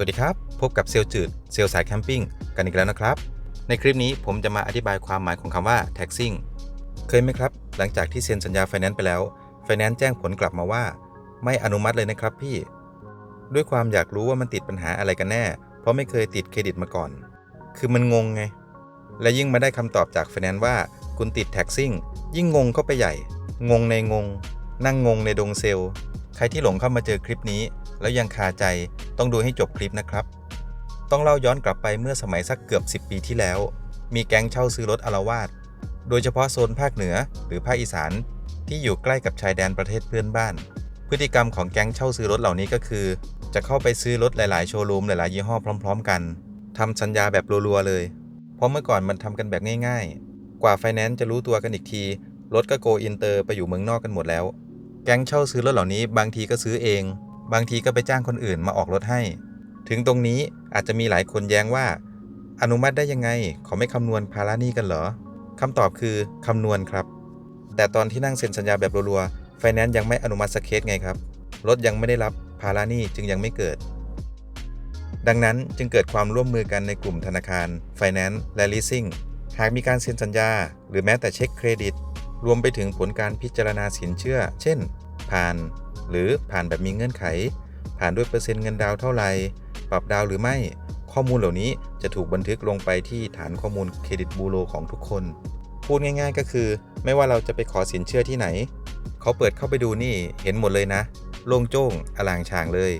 สวัสดีครับ พบกับเซลจืดเซลสายแคมปิ้งกันอีกแล้วนะครับ ในคลิปนี้ผมจะมาอธิบายความหมายของคำว่า taxing เคยไหมครับ หลังจากที่เซ็นสัญญาไฟแนนซ์ไปแล้วไฟแนนซ์แจ้งผลกลับมาว่า ไม่อนุมัติเลยนะครับพี่ ด้วยความอยากรู้ว่ามันติดปัญหาอะไรกันแน่ เพราะไม่เคยติดเครดิตมาก่อน คือมันงงไง และยิ่งมาได้คำตอบจากไฟแนนซ์ว่าคุณติด taxing ยิ่งงงเข้าไปใหญ่ งงในงง นั่งงงในดงเซลใครที่หลงเข้ามาเจอคลิปนี้ แล้วยังคาใจ ต้องดูให้จบคลิปนะครับ ต้องเล่าย้อนกลับไปเมื่อสมัยสักเกือบ 10 ปีที่แล้ว มีแก๊งเช่าซื้อรถอารวาสโดยเฉพาะโซนภาคเหนือหรือภาคอีสานที่อยู่ใกล้กับชายแดนประเทศเพื่อนบ้าน พฤติกรรมของแก๊งเช่าซื้อรถเหล่านี้ก็คือ จะเข้าไปซื้อรถหลายๆโชว์รูมหลายๆยี่ห้อพร้อม ๆ กันทำสัญญาแบบรัวๆเลย เพราะเมื่อก่อนมันทำกันแบบง่าย ๆ กว่าไฟแนนซ์จะรู้ตัวกันอีกที รถก็โกอินเตอร์ไปอยู่เมืองนอกกันหมดแล้ว แก๊งเช่าซื้อรถเหล่านี้บางทีก็ซื้อเอง บางทีก็ไปจ้างคนอื่นมาออกรถให้ ถึงตรงนี้อาจจะมีหลายคนแย้งว่า อนุมัติได้ยังไงเขาไม่คำนวณภาระหนี้กันเหรอคำตอบคือคำนวณครับ แต่ตอนที่นั่งเซ็นสัญญาแบบรัวๆไฟแนนซ์ยังไม่อนุมัติสักเคสไงครับรถยังไม่ได้รับภาระหนี้จึงยังไม่เกิด ดังนั้นจึงเกิดความร่วมมือกันในกลุ่มธนาคารไฟแนนซ์และ leasing หากมีการเซ็นสัญญา หรือแม้แต่เช็คเครดิต รวมไปถึงผลการพิจารณาสินเชื่อ เช่น ผ่าน หรือผ่านแบบมีเงื่อนไข ผ่านด้วยเปอร์เซ็นต์เงินดาวเท่าไหร่ปรับดาวหรือไม่ ข้อมูลเหล่านี้จะถูกบันทึกลงไปที่ฐานข้อมูลเครดิตบูโรของทุกคน พูดง่าย ๆ ก็คือ ไม่ว่าเราจะไปขอสินเชื่อที่ไหน เขาเปิดเข้าไปดูนี่เห็นหมดเลยนะ โล่งโจ้งอลางชางเลย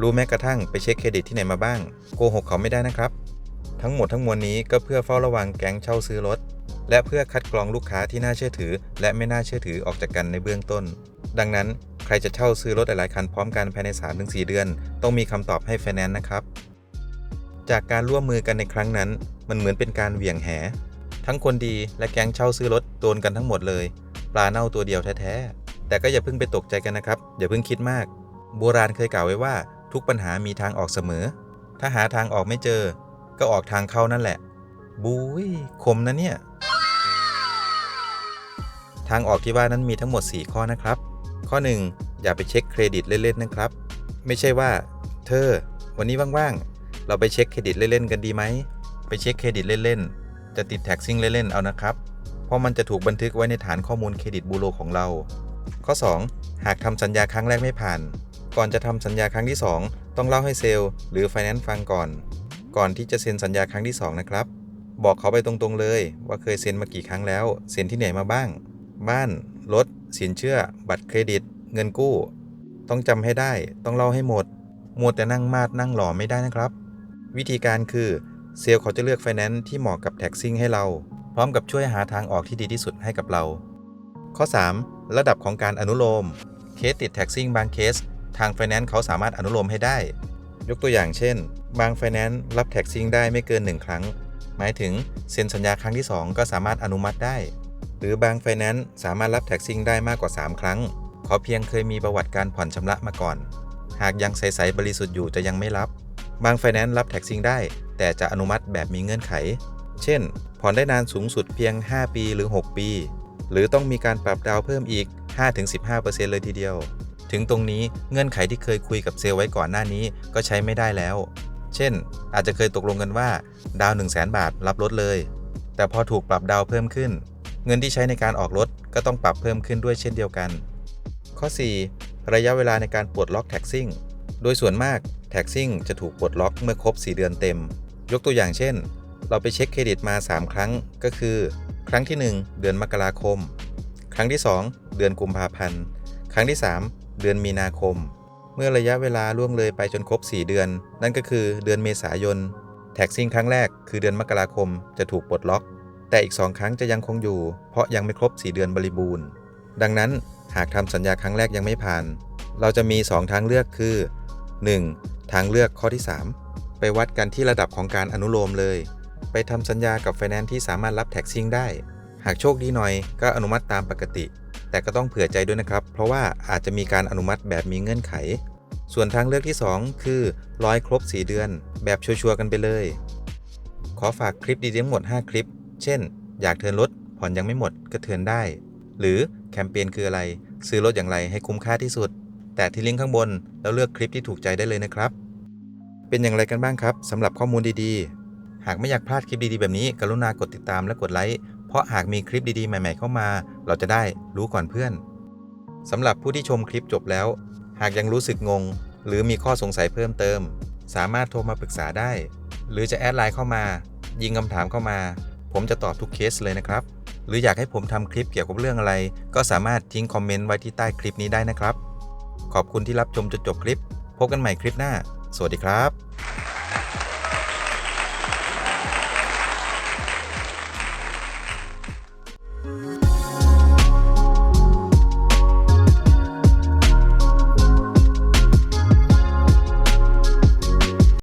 รู้แม้กระทั่งไปเช็คเครดิตที่ไหนมาบ้าง โกหกเขาไม่ได้นะครับ ทั้งหมดทั้งมวลนี้ก็เพื่อเฝ้าระวังแก๊งเช่าซื้อรถและเพื่อคัดกรองลูกค้าที่น่าเชื่อถือ และไม่น่าเชื่อถือออกจากกันในเบื้องต้น ดังนั้น รจะเช่าซื้อรถหลาย ๆ คันพร้อมกันภายใน 3-4 เดือน ต้องมีคำตอบให้ไฟแนนซ์นะครับ จากการร่วมมือกันในครั้งนั้น มันเหมือนเป็นการเหวี่ยงแห ทั้งคนดีและแก๊งเช่าซื้อรถโดนกันทั้งหมดเลย ปลาเน่าตัวเดียวแท้ ๆ แต่ก็อย่าเพิ่งไปตกใจกันนะครับ อย่าเพิ่งคิดมาก โบราณเคยกล่าวไว้ว่า ทุกปัญหามีทางออกเสมอ ถ้าหาทางออกไม่เจอ ก็ออกทางเข้านั่นแหละ บุ้ยคมนะเนี่ยทางออกที่ว่านั้นมีทั้งหมด 4 ข้อนะครับ ข้อ 1 อย่าไปเช็คเครดิตเล่นๆนะครับ ไม่ใช่ว่า เธอ วันนี้ว่างๆ เราไปเช็คเครดิตเล่นๆกันดีไหม ไปเช็คเครดิตเล่นๆ จะติดแท็กซิ่งเล่นๆ เอานะครับ เพราะมันจะถูกบันทึกไว้ในฐานข้อมูลเครดิตบูโรของเรา ข้อ 2 หากทำสัญญาครั้งแรกไม่ผ่าน ก่อนจะทำสัญญาครั้งที่ 2 ต้องเล่าให้เซลล์หรือไฟแนนซ์ฟังก่อน ก่อนที่จะเซ็นสัญญาครั้งที่ 2 นะครับ บอกเขาไปตรงๆเลย ว่าเคยเซ็นมากี่ครั้งแล้ว เซ็นที่ไหนมาบ้าง บ้าน รถ สินเชื่อ บัตรเครดิต เงินกู้ ต้องจำให้ได้ ต้องเล่าให้หมดมัวแต่นั่งมาดนั่งหล่อไม่ได้นะครับ วิธีการคือเซลล์เขาจะเลือกไฟแนนซ์ที่เหมาะกับแท็กซิ่งให้เรา พร้อมกับช่วยหาทางออกที่ดีที่สุดให้กับเรา ข้อ 3 ระดับของการอนุโลม เคสติดแท็กซิ่งบางเคส ทางไฟแนนซ์เขาสามารถอนุโลมให้ได้ ยกตัวอย่างเช่น บางไฟแนนซ์รับแท็กซิ่งได้ไม่เกิน 1 ครั้ง หมายถึงเซ็นสัญญาครั้งที่ 2 ก็สามารถอนุมัติได้ หรือบางไฟแนนซ์สามารถรับแท็กซิ่งได้มากกว่า 3 ครั้ง ขอเพียงเคยมีประวัติการผ่อนชำระมาก่อน หากยังใสๆบริสุทธิ์อยู่จะยังไม่รับ บางไฟแนนซ์รับแท็กซิ่งได้ แต่จะอนุมัติแบบมีเงื่อนไข เช่น ผ่อนได้นานสูงสุดเพียง 5 ปีหรือ 6 ปี หรือต้องมีการปรับดาวเพิ่มอีก 5-15%เลยทีเดียว ถึงตรงนี้เงื่อนไขที่เคยคุยกับเซลไว้ก่อนหน้านี้ก็ใช้ไม่ได้แล้ว เช่น อาจจะเคยตกลงกันว่า ดาวน์1 0 0 0 0 0 บาทรับรถเลย แต่พอถูกปรับดาวเพิ่มขึ้น เงินที่ใช้ในการออกรถก็ต้องปรับเพิ่มขึ้นด้วยเช่นเดียวกัน ข้อ 4 ระยะเวลาในการปลดล็อกแท็กซิ่ง โดยส่วนมากแท็กซิ่งจะถูกปลดล็อกเมื่อครบ 4 เดือนเต็ม ยกตัวอย่างเช่น เราไปเช็คเครดิตมา 3 ครั้งก็คือ ครั้งที่ 1 เดือนมกราคม ครั้งที่ 2 เดือนกุมภาพันธ์ ครั้งที่ 3 เดือนมีนาคม เมื่อระยะเวลาล่วงเลยไปจนครบ 4 เดือน นั่นก็คือเดือนเมษายน แท็กซิ่งครั้งแรกคือเดือนมกราคมจะถูกปลดล็อก แต่อีก2ครั้งจะยังคงอยู่ เพราะยังไม่ครบ 4 เดือนบริบูรณ์ ดังนั้นหากทำสัญญาครั้งแรกยังไม่ผ่าน เราจะมี 2 ทางเลือกคือ 1. ทางเลือกข้อที่ 3 ไปวัดกันที่ระดับของการอนุโลมเลย ไปทำสัญญากับไฟแนนซ์ที่สามารถรับแท็กซิ่งได้ หากโชคดีหน่อยก็อนุมัติตามปกติ แต่ก็ต้องเผื่อใจด้วยนะครับ เพราะว่าอาจจะมีการอนุมัติแบบมีเงื่อนไข ส่วนทางเลือกที่ 2 คือร้อยครบ 4 เดือน แบบชัวร์ๆกันไปเลย ขอฝากคลิปดีๆทั้งหมด 5 คลิป เช่น อยากเทิร์นรถผ่อนยังไม่หมดก็เทิร์นได้ หรือแคมเปญคืออะไร ซื้อรถอย่างไรให้คุ้มค่าที่สุด แตะที่ลิงก์ข้างบนแล้วเลือกคลิปที่ถูกใจได้เลยนะครับ เป็นอย่างไรกันบ้างครับสำหรับข้อมูลดีๆ หากไม่อยากพลาดคลิปดีๆแบบนี้ กรุณากดติดตามและกดไลค์เพราะหากมีคลิปดีๆใหม่ ๆ เข้ามา เราจะได้รู้ก่อนเพื่อนสำหรับผู้ที่ชมคลิปจบแล้ว หากยังรู้สึกงง หรือมีข้อสงสัยเพิ่มเติม สามารถโทรมาปรึกษาได้ หรือจะแอดไลน์เข้ามา ยิงคำถามเข้ามา ผมจะตอบทุกเคสเลยนะครับ หรืออยากให้ผมทำคลิปเกี่ยวกับเรื่องอะไร ก็สามารถทิ้งคอมเมนต์ไว้ที่ใต้คลิปนี้ได้นะครับ ขอบคุณที่รับชมจนจบคลิป พบกันใหม่คลิปหน้า สวัสดีครับ